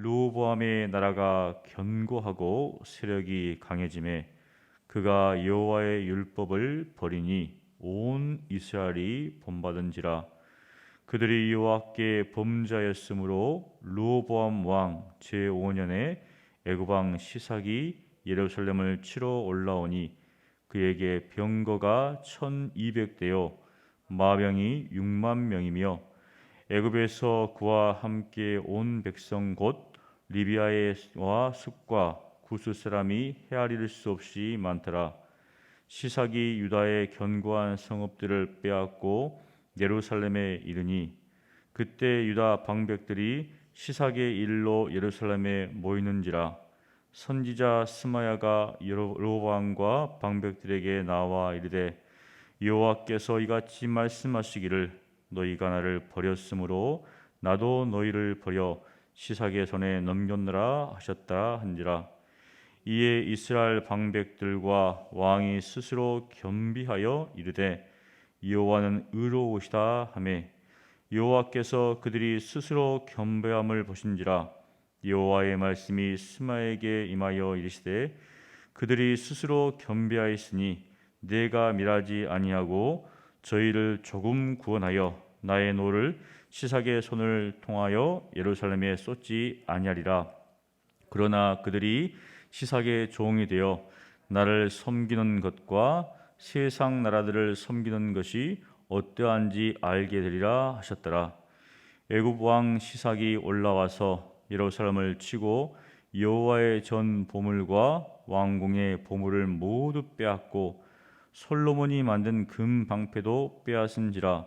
르호보암의 나라가 견고하고 세력이 강해짐에 그가 여호와의 율법을 버리니 온 이스라엘이 본받은지라. 그들이 여호와께 범죄하였으므로 르호보암 왕 제5년에 애굽 왕 시삭이 예루살렘을 치러 올라오니 그에게 병거가 1200대요. 마병이 6만 명이며 애굽에서 그와 함께 온 백성 곧 리비아와 숲과 구스 사람이 헤아릴 수 없이 많더라. 시삭이 유다의 견고한 성읍들을 빼앗고 예루살렘에 이르니 그때 유다 방백들이 시삭의 일로 예루살렘에 모이는지라 선지자 스마야가 여로보암과 방백들에게 나와 이르되 여호와께서 이같이 말씀하시기를 너희가 나를 버렸으므로 나도 너희를 버려 시삭의 손에 넘겼느라 하셨다 한지라. 이에 이스라엘 방백들과 왕이 스스로 겸비하여 이르되 여호와는 의로우시다 하매 여호와께서 그들이 스스로 겸비함을 보신지라. 여호와의 말씀이 스마에게 임하여 이르시되 그들이 스스로 겸비하였으니 내가 밀하지 아니하고 저희를 조금 구원하여 나의 노를 시삭의 손을 통하여 예루살렘에 쏟지 아니하리라. 그러나 그들이 시삭의 종이 되어 나를 섬기는 것과 세상 나라들을 섬기는 것이 어떠한지 알게 되리라 하셨더라. 애굽 왕 시삭이 올라와서 예루살렘을 치고 여호와의 전 보물과 왕궁의 보물을 모두 빼앗고 솔로몬이 만든 금 방패도 빼앗은지라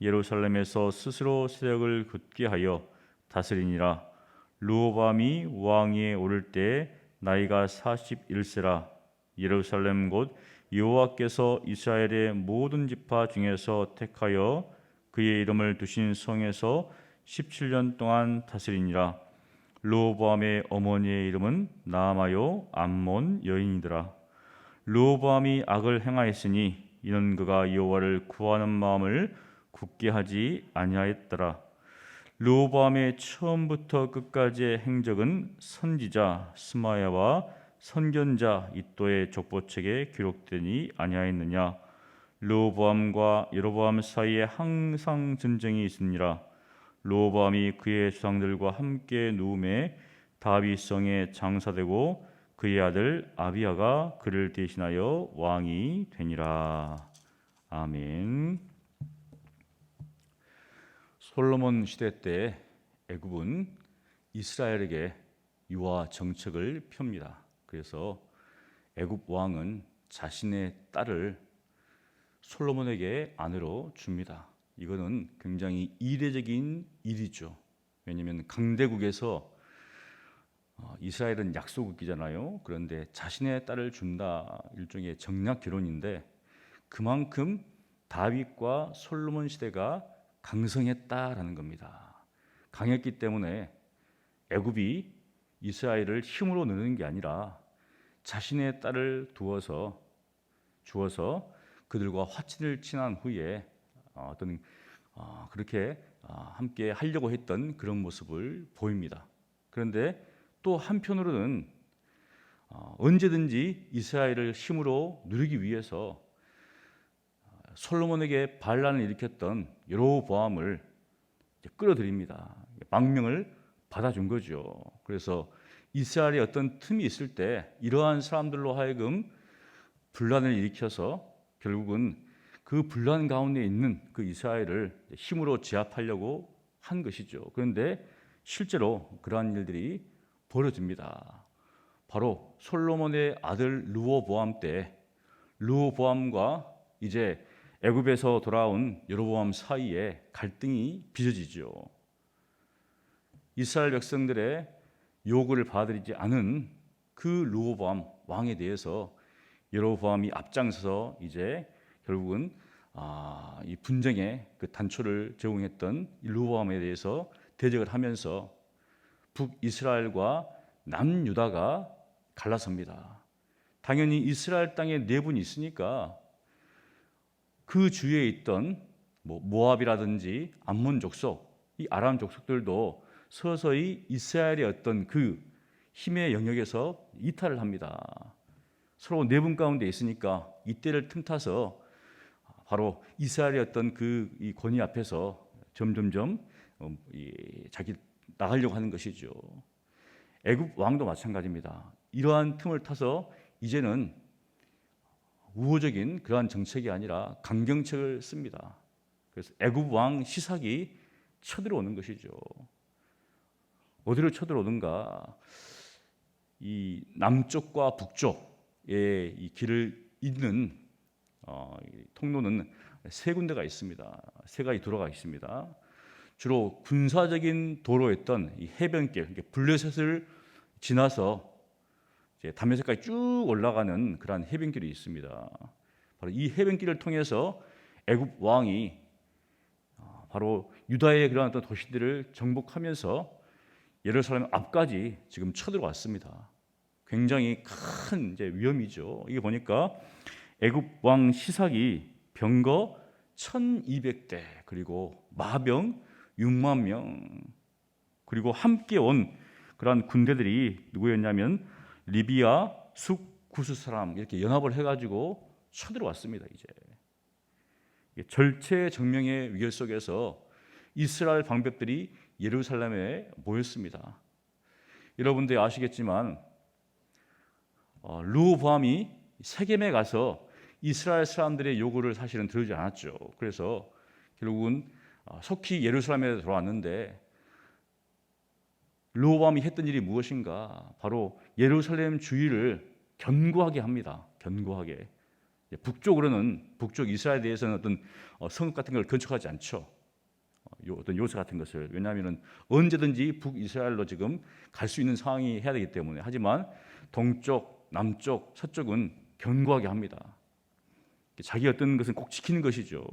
예루살렘에서 스스로 세력을 굳게 하여 다스리니라. 르호보암이 왕위에 오를 때 나이가 41세라. 예루살렘 곧 여호와께서 이스라엘의 모든 지파 중에서 택하여 그의 이름을 두신 성에서 17년 동안 다스리니라. 르호보암의 어머니의 이름은 나아마요 암몬 여인이더라. 르호보암이 악을 행하였으니 이는 그가 여호와를 구하는 마음을 굳게 하지 아니하였더라. 르호보암의 처음부터 끝까지의 행적은 선지자 스마야와 선견자 이또의 족보책에 기록되니 아니하였느냐. 르호보암과 여로보암 사이에 항상 전쟁이 있으니라. 르호보암이 그의 수상들과 함께 누움에 다윗성에 장사되고 그의 아들 아비아가 그를 대신하여 왕이 되니라. 아멘. 솔로몬 시대 때 애굽은 이스라엘에게 유아 정책을 펴니다. 그래서 애굽 왕은 자신의 딸을 솔로몬에게 아내로 줍니다. 이거는 굉장히 이례적인 일이죠. 왜냐하면 강대국에서 어, 이스라엘은 약소국이잖아요. 그런데 자신의 딸을 준다 일종의 정략 결혼인데 그만큼 다윗과 솔로몬 시대가 강성했다라는 겁니다. 강했기 때문에 애굽이 이스라엘을 힘으로 느는 게 아니라 자신의 딸을 두어서 주어서 그들과 화친을 친한 후에 어, 어떤 어, 그렇게 어, 함께 하려고 했던 그런 모습을 보입니다. 그런데 또 한편으로는 언제든지 이스라엘을 힘으로 누리기 위해서 솔로몬에게 반란을 일으켰던 여로보암을 끌어들입니다. 망명을 받아준 거죠. 그래서 이스라엘에 어떤 틈이 있을 때 이러한 사람들로 하여금 분란을 일으켜서 결국은 그 분란 가운데 있는 그 이스라엘을 힘으로 제압하려고 한 것이죠. 그런데 실제로 그러한 일들이 벌어집니다. 바로 솔로몬의 아들 르호보암 때 르호보암과 이제 애굽에서 돌아온 여로보암 사이에 갈등이 빚어지죠. 이스라엘 백성들의 요구를 받아들이지 않은 그 르호보암 왕에 대해서 여로보암이 앞장서서 이제 결국은 아, 이 분쟁의 그 단초를 제공했던 이 르호보암에 대해서 대적을 하면서 북이스라엘과 남유다가 갈라섭니다. 당연히 이스라엘 땅에 내분이 있으니까 그 주위에 있던 뭐 모압이라든지 암몬 족속, 이 아람 족속들도 서서히 이스라엘의 어떤 그 힘의 영역에서 이탈을 합니다. 서로 내분 가운데 있으니까 이때를 틈타서 바로 이스라엘의 어떤 그이 권위 앞에서 점점점 어, 이 자기 나가려고 하는 것이죠. 애굽 왕도 마찬가지입니다. 이러한 틈을 타서 이제는 우호적인 그러한 정책이 아니라 강경책을 씁니다. 그래서 애굽 왕 시삭이 쳐들어오는 것이죠. 어디로 쳐들어오는가? 이 남쪽과 북쪽의 이 길을 잇는 어, 이 통로는 세 군데가 있습니다. 세 가지 도로가 있습니다. 주로 군사적인 도로였던 이 해변길, 블레셋을 지나서 이제 다메섹까지 쭉 올라가는 그러한 해변길이 있습니다. 바로 이 해변길을 통해서 애굽 왕이 어, 바로 유다의 그러한 어떤 도시들을 정복하면서 예루살렘 앞까지 지금 쳐들어왔습니다. 굉장히 큰 이제 위험이죠. 이게 보니까 애굽 왕 시삭이 병거 1,200대 그리고 마병 6만 명 그리고 함께 온 그러한 군대들이 누구였냐면 리비아, 숙, 구스 사람 이렇게 연합을 해가지고 쳐들어왔습니다. 이제 절체 정명의 위기 속에서 이스라엘 방백들이 예루살렘에 모였습니다. 여러분들 아시겠지만 어, 르호보암이 세겜에 가서 이스라엘 사람들의 요구를 사실은 들으지 않았죠. 그래서 결국은 어, 속히 예루살렘에 들어왔는데 르호보암이 했던 일이 무엇인가? 바로 예루살렘 주위를 견고하게 합니다. 견고하게. 북쪽으로는 북쪽 이스라엘에 대해서는 어떤 어, 성읍 같은 걸 건축하지 않죠. 요 어떤 요새 같은 것을 왜냐하면 언제든지 북 이스라엘로 지금 갈 수 있는 상황이 해야 되기 때문에 하지만 동쪽, 남쪽, 서쪽은 견고하게 합니다. 자기 어떤 것은 꼭 지키는 것이죠.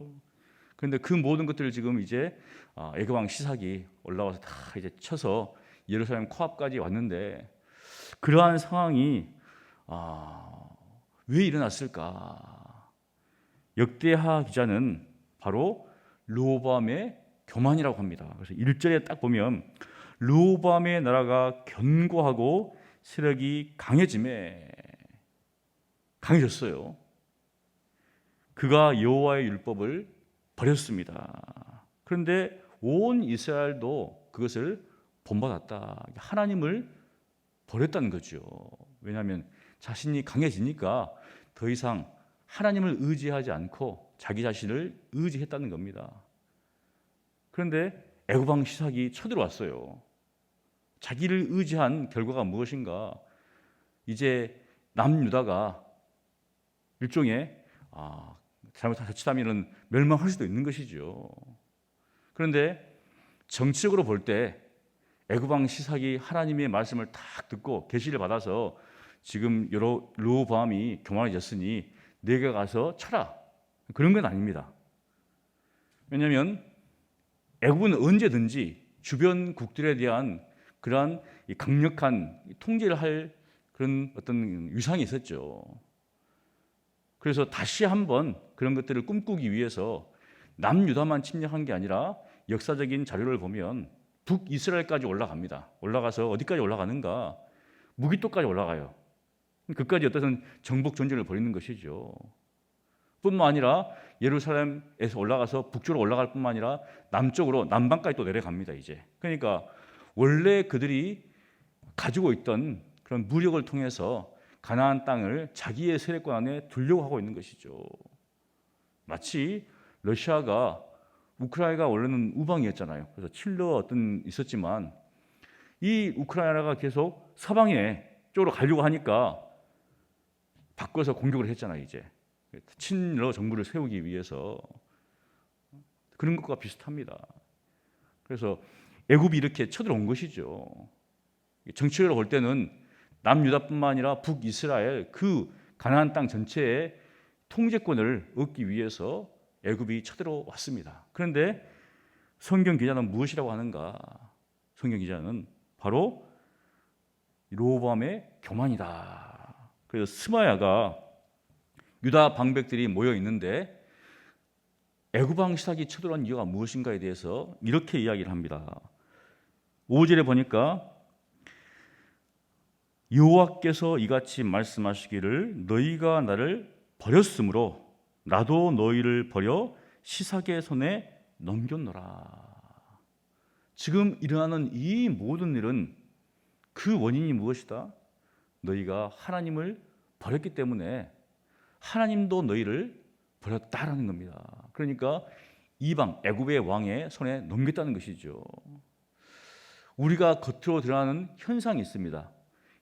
그런데 그 모든 것들을 지금 이제 아, 애굽왕 시삭이 올라와서 다 이제 쳐서 예루살렘 코앞까지 왔는데 그러한 상황이 아, 왜 일어났을까? 역대하 기자는 바로 르호보암의 교만이라고 합니다. 그래서 1절에 딱 보면 르호보암의 나라가 견고하고 세력이 강해짐에 강해졌어요. 그가 여호와의 율법을 버렸습니다. 그런데 온 이스라엘도 그것을 본받았다. 하나님을 버렸다는 거죠. 왜냐하면 자신이 강해지니까 더 이상 하나님을 의지하지 않고 자기 자신을 의지했다는 겁니다. 그런데 애굽왕 시삭이 쳐들어왔어요. 자기를 의지한 결과가 무엇인가? 이제 남유다가 일종의 아, 잘못한 자칫하면 멸망할 수도 있는 것이죠. 그런데 정치적으로 볼 때 애굽왕 시삭이 하나님의 말씀을 딱 듣고 계시를 받아서 지금 여러 르호보암이 교만해졌으니 내가 가서 쳐라 그런 건 아닙니다. 왜냐하면 애굽은 언제든지 주변 국들에 대한 그러한 강력한 통제를 할 그런 어떤 위상이 있었죠. 그래서 다시 한번 그런 것들을 꿈꾸기 위해서 남유다만 침략한 게 아니라 역사적인 자료를 보면 북이스라엘까지 올라갑니다. 올라가서 어디까지 올라가는가? 무기토까지 올라가요. 그까지 어떤 정복 전쟁을 벌이는 것이죠. 뿐만 아니라 예루살렘에서 올라가서 북쪽으로 올라갈 뿐만 아니라 남쪽으로 남방까지 또 내려갑니다. 이제 그러니까 원래 그들이 가지고 있던 그런 무력을 통해서 가나안 땅을 자기의 세력권 안에 두려고 하고 있는 것이죠. 마치 러시아가 우크라이나가 원래는 우방이었잖아요. 그래서 칠러 어떤 있었지만 이 우크라이나가 계속 서방에 쪽으로 가려고 하니까 바꿔서 공격을 했잖아요. 이제 친러 정부를 세우기 위해서 그런 것과 비슷합니다. 그래서 애굽이 이렇게 쳐들어온 것이죠. 정치적으로 볼 때는 남유다뿐만 아니라 북이스라엘 그 가나안 땅 전체의 통제권을 얻기 위해서 애굽이 쳐들어왔습니다. 그런데 성경 기자는 무엇이라고 하는가? 성경 기자는 바로 로보암의 교만이다. 그래서 스마야가 유다 방백들이 모여 있는데 애굽 왕 시삭이 쳐들어온 이유가 무엇인가에 대해서 이렇게 이야기를 합니다. 5절에 보니까 여호와께서 이같이 말씀하시기를 너희가 나를 버렸으므로 나도 너희를 버려 시삭의 손에 넘겼노라. 지금 일어나는 이 모든 일은 그 원인이 무엇이다? 너희가 하나님을 버렸기 때문에 하나님도 너희를 버렸다라는 겁니다. 그러니까 이방 애굽의 왕의 손에 넘겼다는 것이죠. 우리가 겉으로 드러나는 현상이 있습니다.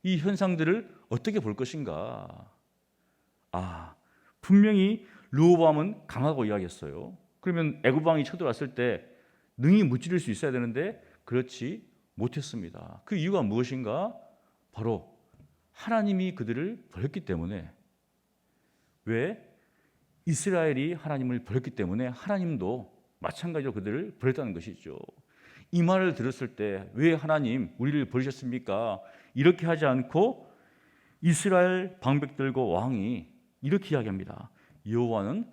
이 현상들을 어떻게 볼 것인가? 아, 분명히 르호보암은 강하고 이야기했어요. 그러면 애굽 왕이 쳐들어왔을 때 능히 무찌를 수 있어야 되는데 그렇지 못했습니다. 그 이유가 무엇인가? 바로 하나님이 그들을 버렸기 때문에 왜 이스라엘이 하나님을 버렸기 때문에 하나님도 마찬가지로 그들을 버렸다는 것이죠. 이 말을 들었을 때 왜 하나님 우리를 버리셨습니까? 이렇게 하지 않고 이스라엘 방백들과 왕이 이렇게 이야기합니다. 여호와는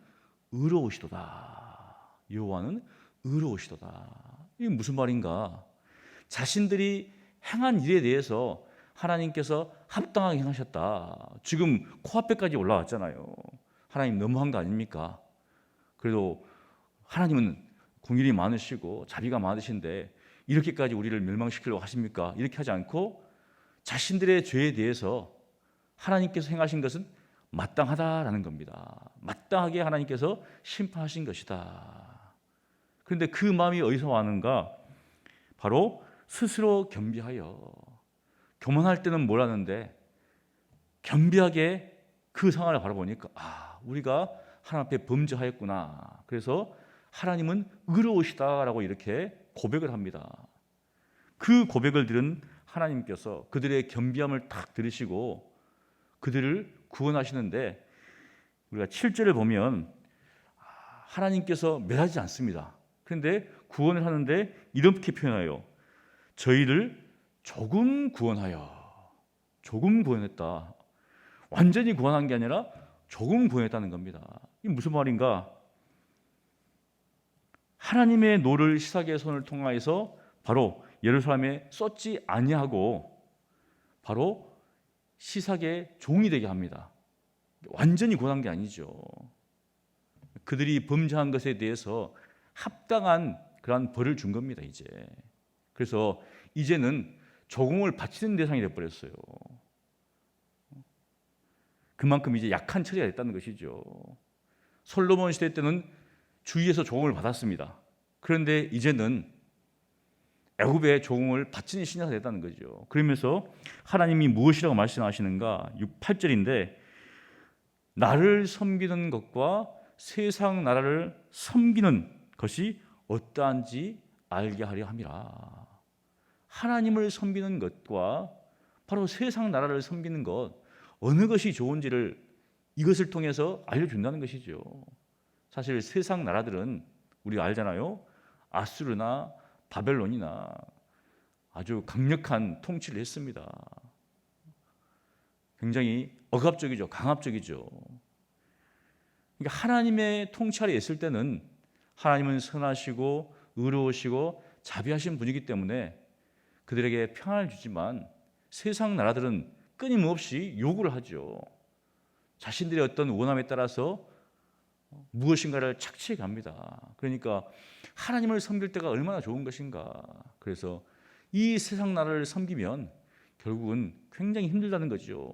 의로우시도다. 여호와는 의로우시도다. 이게 무슨 말인가? 자신들이 행한 일에 대해서 하나님께서 합당하게 행하셨다. 지금 코앞에까지 올라왔잖아요. 하나님 너무한 거 아닙니까? 그래도 하나님은 공일이 많으시고 자비가 많으신데 이렇게까지 우리를 멸망시키려고 하십니까? 이렇게 하지 않고 자신들의 죄에 대해서 하나님께서 행하신 것은 마땅하다라는 겁니다. 마땅하게 하나님께서 심판하신 것이다. 그런데 그 마음이 어디서 왔는가? 바로 스스로 겸비하여 교만할 때는 몰랐는데 겸비하게 그 상황을 바라보니까 아 우리가 하나님 앞에 범죄하였구나. 그래서 하나님은 의로우시다라고 이렇게 고백을 합니다. 그 고백을 들은 하나님께서 그들의 겸비함을 딱 들으시고 그들을 구원하시는데 우리가 7절을 보면 하나님께서 멸하지 않습니다. 그런데 구원을 하는데 이렇게 표현해요. 저희를 조금 구원하여 조금 구원했다. 완전히 구원한 게 아니라 조금 구원했다는 겁니다. 이게 무슨 말인가? 하나님의 노를 시사의 손을 통하여서 바로 예루살렘에 쏟지 아니하고 바로 시삭의 종이 되게 합니다. 완전히 고난 게 아니죠. 그들이 범죄한 것에 대해서 합당한 그러한 벌을 준 겁니다, 이제. 그래서 이제는 조공을 바치는 대상이 되어 버렸어요. 그만큼 이제 약한 처리가 됐다는 것이죠. 솔로몬 시대 때는 주위에서 조공을 받았습니다. 그런데 이제는 애굽의 조공을 바치는 신자가 됐다는 거죠. 그러면서 하나님이 무엇이라고 말씀하시는가? 6, 8절인데 나를 섬기는 것과 세상 나라를 섬기는 것이 어떠한지 알게 하려 함이라. 하나님을 섬기는 것과 바로 세상 나라를 섬기는 것 어느 것이 좋은지를 이것을 통해서 알려준다는 것이죠. 사실 세상 나라들은 우리가 알잖아요. 아수르나 바벨론이나 아주 강력한 통치를 했습니다. 굉장히 억압적이죠. 강압적이죠. 그러니까 하나님의 통치 아래 있을 때는 하나님은 선하시고 의로우시고 자비하신 분이기 때문에 그들에게 평안을 주지만 세상 나라들은 끊임없이 요구를 하죠. 자신들의 어떤 원함에 따라서 무엇인가를 착취해 갑니다. 그러니까 하나님을 섬길 때가 얼마나 좋은 것인가. 그래서 이 세상 나라를 섬기면 결국은 굉장히 힘들다는 거죠.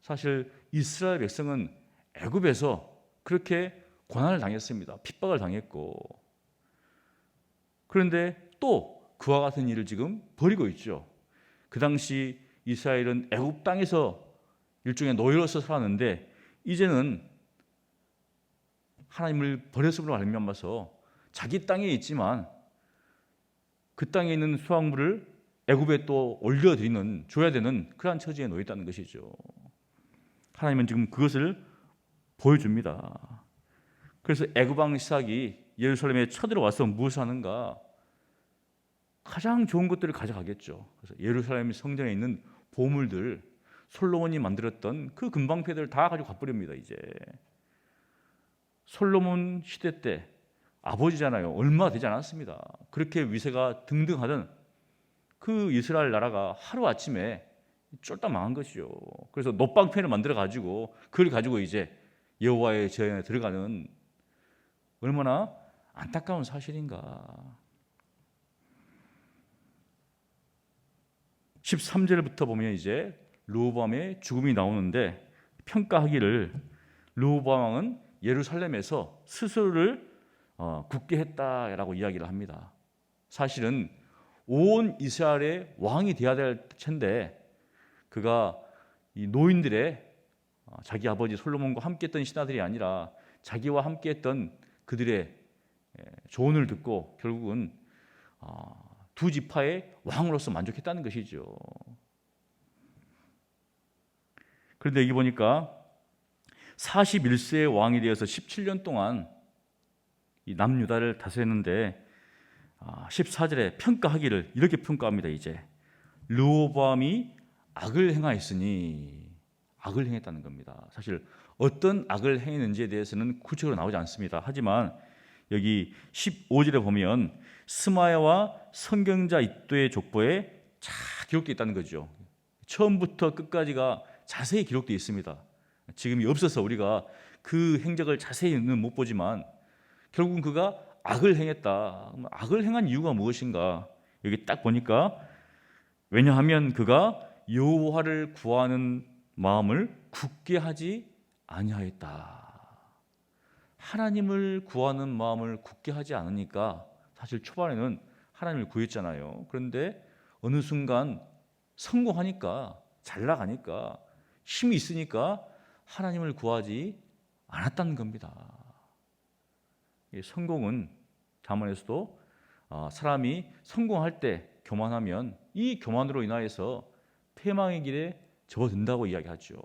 사실 이스라엘 백성은 애굽에서 그렇게 고난을 당했습니다. 핍박을 당했고. 그런데 또 그와 같은 일을 지금 벌이고 있죠. 그 당시 이스라엘은 애굽 땅에서 일종의 노예로서 살았는데 이제는 하나님을 버렸음으로 알면서 자기 땅에 있지만 그 땅에 있는 수확물을 애굽에 또 올려드리는 줘야 되는 그러한 처지에 놓여 있다는 것이죠. 하나님은 지금 그것을 보여줍니다. 그래서 애굽 왕 시삭이 예루살렘에 쳐들어와서 무엇을 하는가? 가장 좋은 것들을 가져가겠죠. 그래서 예루살렘 성전에 있는 보물들, 솔로몬이 만들었던 그 금방패들 다 가지고 가버립니다. 이제 솔로몬 시대 때 아버지잖아요. 얼마 되지 않았습니다. 그렇게 위세가 등등하던 그 이스라엘 나라가 하루 아침에 쫄딱 망한 것이죠. 그래서 노방패를 만들어 가지고 그걸 가지고 이제 여호와의 제안에 들어가는 얼마나 안타까운 사실인가. 13절부터 보면 이제 르호보암의 죽음이 나오는데 평가하기를 왕은 예루살렘에서 스스로를 어, 굳게 했다라고 이야기를 합니다. 사실은 온 이스라엘의 왕이 되어야 될 텐데 그가 이 노인들의 어, 자기 아버지 솔로몬과 함께했던 신하들이 아니라 자기와 함께했던 그들의 예, 조언을 듣고 결국은 어, 두 지파의 왕으로서 만족했다는 것이죠. 그런데 여기 보니까 41세의 왕이 되어서 17년 동안 이 남유다를 다스렸는데 14절에 평가하기를 이렇게 평가합니다. 이제 르호보암이 악을 행하였으니 악을 행했다는 겁니다. 사실 어떤 악을 행했는지에 대해서는 구체적으로 나오지 않습니다. 하지만 여기 15절에 보면 스마야와 성경자 이도의 족보에 잘 기록되어 있다는 거죠. 처음부터 끝까지가 자세히 기록되어 있습니다. 지금이 없어서 우리가 그 행적을 자세히는 못 보지만 결국은 그가 악을 행했다. 악을 행한 이유가 무엇인가? 여기 딱 보니까 왜냐하면 그가 여호와를 구하는 마음을 굳게 하지 아니하였다. 하나님을 구하는 마음을 굳게 하지 않으니까 사실 초반에는 하나님을 구했잖아요. 그런데 어느 순간 성공하니까 잘 나가니까 힘이 있으니까 하나님을 구하지 않았다는 겁니다. 성공은 자문에서도 아, 사람이 성공할 때 교만하면 이 교만으로 인하여서 패망의 길에 접어든다고 이야기하죠.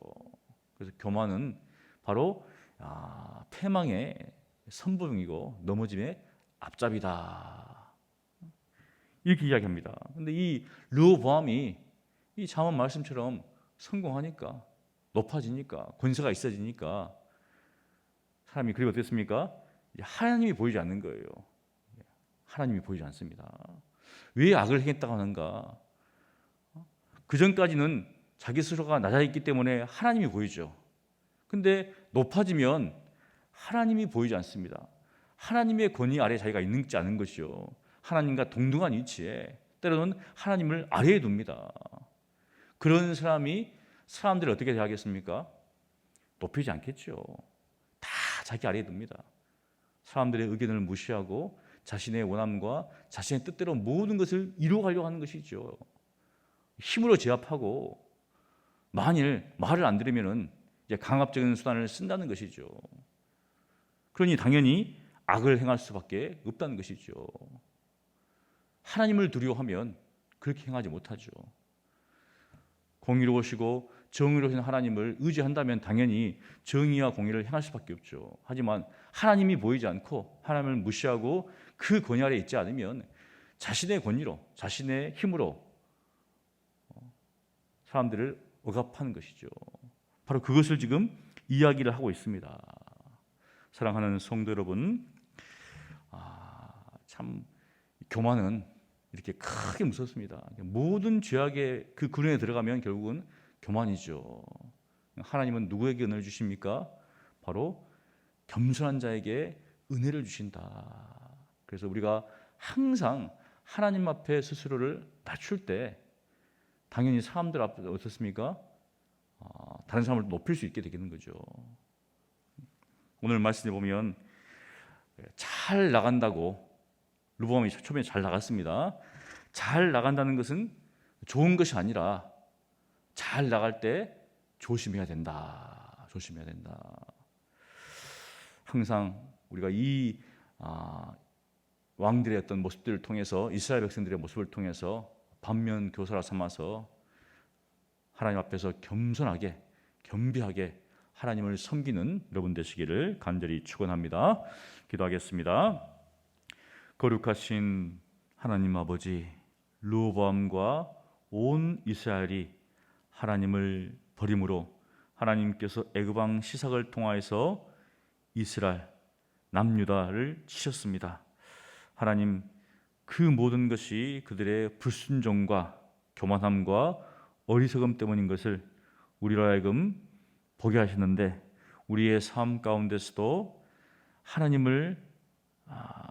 그래서 교만은 바로 아, 패망의 선봉이고 넘어짐의 앞잡이다. 이렇게 이야기합니다. 근데 이 르호보암이 이 자문 말씀처럼 성공하니까 높아지니까 권세가 있어지니까 사람이 그리고 어땠습니까? 하나님이 보이지 않는 거예요. 하나님이 보이지 않습니다. 왜 악을 행했다고 하는가? 그 전까지는 자기 스스로가 낮아 있기 때문에 하나님이 보이죠. 근데 높아지면 하나님이 보이지 않습니다. 하나님의 권위 아래 자기가 있는지 않은 것이요. 하나님과 동등한 위치에 때로는 하나님을 아래에 둡니다. 그런 사람이 사람들이 어떻게 대하겠습니까? 높이지 않겠죠. 다 자기 아래에 둡니다. 사람들의 의견을 무시하고 자신의 원함과 자신의 뜻대로 모든 것을 이루어가려고 하는 것이죠. 힘으로 제압하고 만일 말을 안 들으면은 이제 강압적인 수단을 쓴다는 것이죠. 그러니 당연히 악을 행할 수밖에 없다는 것이죠. 하나님을 두려워하면 그렇게 행하지 못하죠. 공의로우시고 정의로우신 하나님을 의지한다면 당연히 정의와 공의를 행할 수밖에 없죠. 하지만 하나님이 보이지 않고 하나님을 무시하고 그 권위 아래 있지 않으면 자신의 권위로 자신의 힘으로 어, 사람들을 억압하는 것이죠. 바로 그것을 지금 이야기를 하고 있습니다. 사랑하는 성도 여러분, 아, 참 교만은 이렇게 크게 무섭습니다. 모든 죄악의 그 근원에 들어가면 결국은 교만이죠. 하나님은 누구에게 은혜를 주십니까? 바로 겸손한 자에게 은혜를 주신다. 그래서 우리가 항상 하나님 앞에 스스로를 낮출 때 당연히 사람들 앞에 어떻습니까? 어, 다른 사람을 높일 수 있게 되는 거죠. 오늘 말씀에 보면 잘 나간다고 루보암이 처음에 잘 나갔습니다. 잘 나간다는 것은 좋은 것이 아니라 잘 나갈 때 조심해야 된다. 조심해야 된다. 항상 우리가 이 아, 왕들의 어떤 모습들을 통해서 이스라엘 백성들의 모습을 통해서 반면 교사라 삼아서 하나님 앞에서 겸손하게 겸비하게 하나님을 섬기는 여러분 되시기를 간절히 축원합니다. 기도하겠습니다. 거룩하신 하나님 아버지 르호보암과 온 이스라엘이 하나님을 버림으로 하나님께서 애굽 왕 시삭을 통하여서 이스라엘 남유다를 치셨습니다. 하나님 그 모든 것이 그들의 불순종과 교만함과 어리석음 때문인 것을 우리로 하여금 보게 하시는데 우리의 삶 가운데서도 하나님을 아,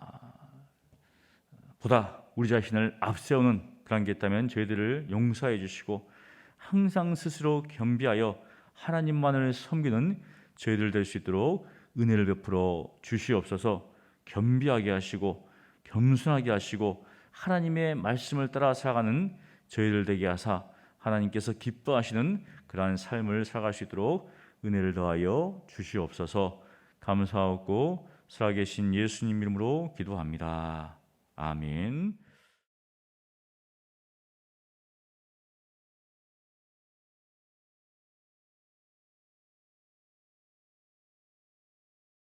보다 우리 자신을 앞세우는 그런 게 있다면 저희들을 용서해 주시고 항상 스스로 겸비하여 하나님만을 섬기는 저희들 될 수 있도록 은혜를 베풀어 주시옵소서 겸비하게 하시고 겸손하게 하시고 하나님의 말씀을 따라 살아가는 저희들 되게 하사 하나님께서 기뻐하시는 그러한 삶을 살아갈 수 있도록 은혜를 더하여 주시옵소서 감사하고 살아계신 예수님 이름으로 기도합니다. 아멘.